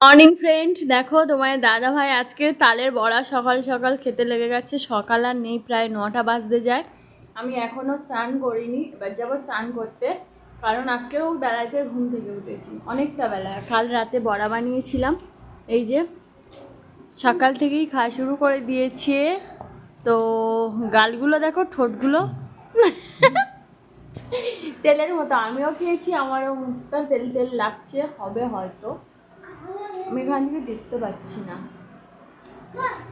Morning friend দেখো, তোমার দাদা ভাই আজকে তালের বড়া সকাল সকাল খেতে লেগে গেছে। সকাল আর নেই, প্রায় নটা বাজতে যায়। আমি এখনও স্নান করিনি, এবার যাব স্নান করতে। কারণ আজকেও বেলাতে ঘুম থেকে উঠেছি, অনেকটা বেলা কাল রাতে বড়া বানিয়েছিলাম। এই যে, সকাল থেকেই খাওয়া শুরু করে দিয়েছে। তো গালগুলো দেখো, ঠোঁটগুলো। তেলের মতো, আমিও খেয়েছি, আমারও মুখটা তেল তেল লাগছে, হবে হয়তো। আমি এখান থেকে দেখতে পাচ্ছি না।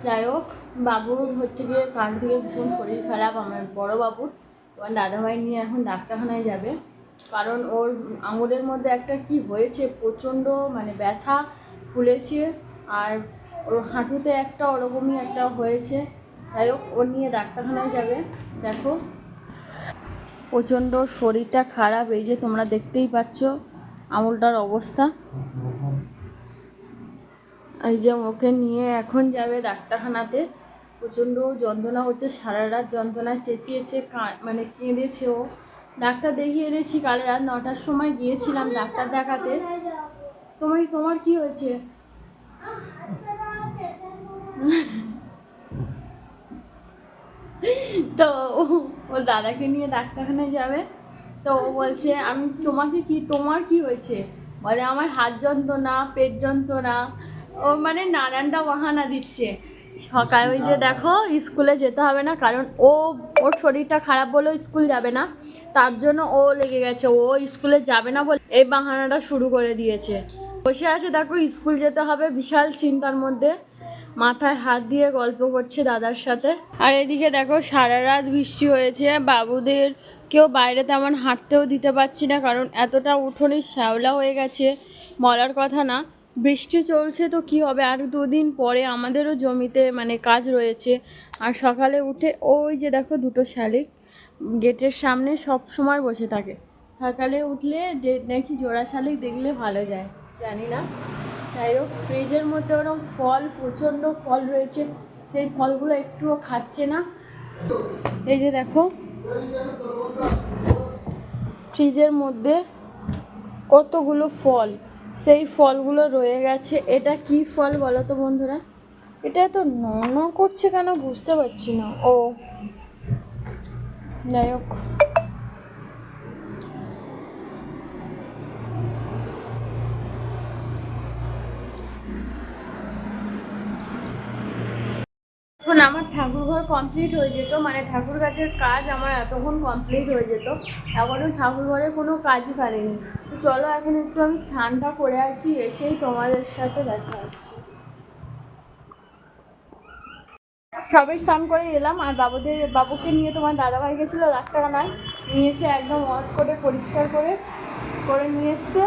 যাই হোক বাবুর হচ্ছে গিয়ে কাল থেকে ভীষণ শরীর খারাপ, আমার বড় বাবুর তোমার দাদাভাই নিয়ে এখন ডাক্তারখানায় যাবে। কারণ ওর আঙুলের মধ্যে একটা কি হয়েছে, প্রচণ্ড মানে ব্যথা ফুলেছে, আর ওর হাঁটুতে একটা ওরকমই একটা হয়েছে। যাই হোক, ও নিয়ে ডাক্তারখানায় যাবে। দেখো। প্রচণ্ড শরীরটা খারাপ, এই যে তোমরা দেখতেই পাচ্ছ আঙুলটার অবস্থা। এই যে ওকে নিয়ে এখন যাবে ডাক্তারখানাতে। প্রচণ্ড যন্ত্রণা হচ্ছে সারা রাত যন্ত্রণা চেঁচিয়েছে মানে কেঁদেছে ও। ডাক্তার দেখিয়ে এনেছি, কাল রাত নটার সময় গিয়েছিলাম ডাক্তার দেখাতে। তোমার তোমার কি হয়েছে? তো ও- দাদাকে নিয়ে ডাক্তারখানায় যাবে। তো ও বলছে, আমি তোমাকে কি, তোমার কি হয়েছে? বলে, আমার হাত যন্ত্রণা, পেট যন্ত্রণা ও মানে নানানটা বাহানা দিচ্ছে। সকাল ওই যে দেখো, স্কুলে যেতে হবে না, কারণ ও, ওর শরীরটা খারাপ বলেও স্কুল যাবে না। তার জন্য ও লেগে গেছে, ও স্কুলে যাবে না বলে এই বাহানাটা শুরু করে দিয়েছে। বসে আছে, দেখো, স্কুল যেতে হবে, বিশাল চিন্তার মধ্যে। মাথায় হাত দিয়ে গল্প করছে দাদার সাথে। আর এদিকে দেখো, সারা রাত বৃষ্টি হয়েছে, বাবুদের কেউ বাইরে তেমন হাঁটতেও দিতে পারছি না, কারণ এতটা উঠোনে শ্যাওলা হয়ে গেছে, বলার কথা না। বৃষ্টি চলছে তো কি হবে? আর দুদিন পরে আমাদেরও জমিতে মানে কাজ রয়েছে। আর সকালে উঠে ওই যে দেখো দুটো শালিক, গেটের সামনে সব সময় বসে থাকে। সকালে উঠলে নাকি জোড়া শালিক দেখলে ভালো যায়, জানি না। যাই হোক, ফ্রিজের মধ্যে ওরকম ফল, প্রচণ্ড ফল রয়েছে। সেই ফলগুলো একটুও খাচ্ছে না। এই যে দেখো, ফ্রিজের মধ্যে কতগুলো ফল। সেই ফলগুলো রয়ে গেছে। এটা কি ফল বলো তো বন্ধুরা? এটা তো ন করছে কেন? বুঝতে পারছি না। ও, যাই হোক এখন আমার ঠাকুর ঘর কমপ্লিট হয়ে যেত মানে ঠাকুর গাছের কাজ আমার এতক্ষণ কমপ্লিট হয়ে যেত। এখনও ঠাকুর ঘরে কোনো কাজই করেনি। তো চলো এখন একটু আমি স্নানটা করে আসি, এসেই তোমাদের সাথে দেখা হচ্ছে। সবে স্নান করে এলাম, আর বাবুদের, বাবুকে নিয়ে তোমার দাদাভাই গেছিল ডাক্তারখানায় নিয়ে এসে একদম ওয়াশ করে পরিষ্কার করে করে নিয়ে এসছে।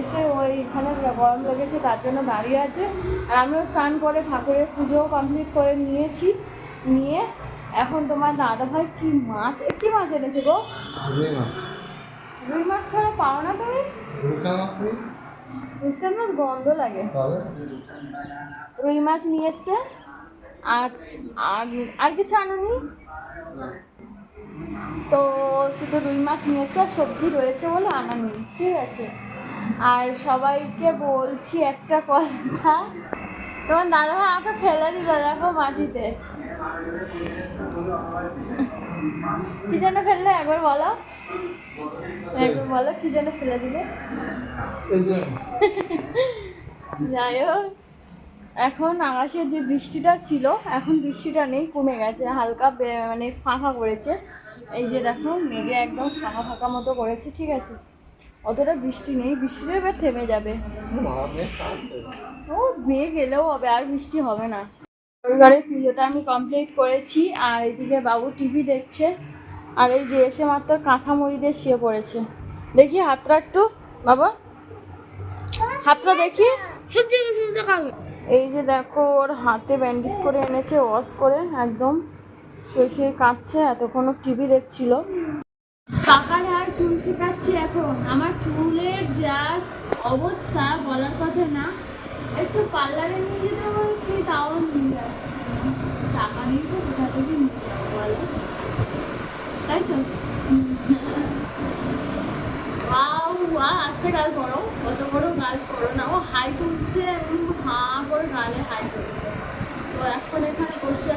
এসে ওইখানে গরম লেগেছে তার জন্য দাঁড়িয়ে আছে। আর আমিও স্নান করে ঠাকুরের পুজোও কমপ্লিট করে নিয়েছি নিয়ে এখন তোমার দাদা ভাই কি মাছ কি মাছ এনেছে গো? রুই মাছ। ছাড়া পাও না তুমি? রুই মাছ গন্ধ লাগে। রুই মাছ নিয়ে এসছে। আজ আর আর কিছু আনুনি? তো শুধু রুই মাছ নিয়েছে আর সবজি রয়েছে বলে আনানি। ঠিক আছে। আর সবাইকে বলছি একটা কথা। তোমার দাদা ভাই আমাকে ফেলে দিল দেখো মাটিতে। কি যেন ফেললে? একবার বলো। একবার বলো কি যেন ফেলে দিলে? যাই হোক এখন আকাশের যে বৃষ্টিটা ছিল এখন বৃষ্টিটা নেই কমে গেছে হালকা মানে ফাঁকা করেছে। এই যে দেখো মেঘে একদম ফাঁকা ফাঁকা মতো করেছে ঠিক আছে? অতটা বৃষ্টি নেই বৃষ্টিটা এবার থেমে যাবে। ও, মেঘ গেলেও হবে, আর বৃষ্টি হবে না। রবিবারে পুজোটা আমি কমপ্লিট করেছি, আর এদিকে বাবু টিভি দেখছে, আর এই যে এসে মাত্র কাঁথা মুড়ি দিয়ে শুয়ে পড়েছে। দেখি হাতটা একটু, বাবা। হাতটা দেখি। এই যে দেখো, ওর হাতে ব্যান্ডেজ করে এনেছে, ওয়াশ করে, একদম। শুয়ে শুয়ে কাঁদছে, এতক্ষণ টিভি দেখছিল। কাকারে চুল শুকাচ্ছি এখন। আমার চুলের যা অবস্থা বলার কথা না, একটু পার্লারে নিয়ে যেতে বলছি, তাও নিয়ে যাচ্ছি। টাকা নিয়ে তো কোথা থেকে নিয়ে যাব বলো? তাই তো? আস্তে গাল করো অত বড় গাল করো না। ও হাই তুলছে হাঁ করে গালে হাই তুলছে। তো এখন এখানে বসে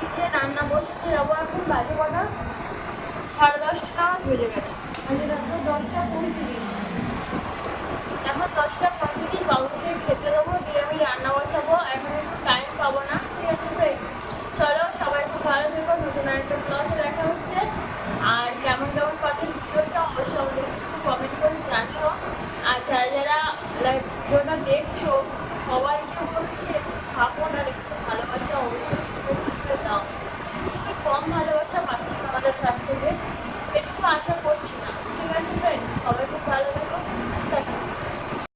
এই যে রান্না বসতে যাব এখন বাজে সাড়ে দশটা বেজে গেছে। আমি রাত্রে দশটা পঁয়ত্রিশ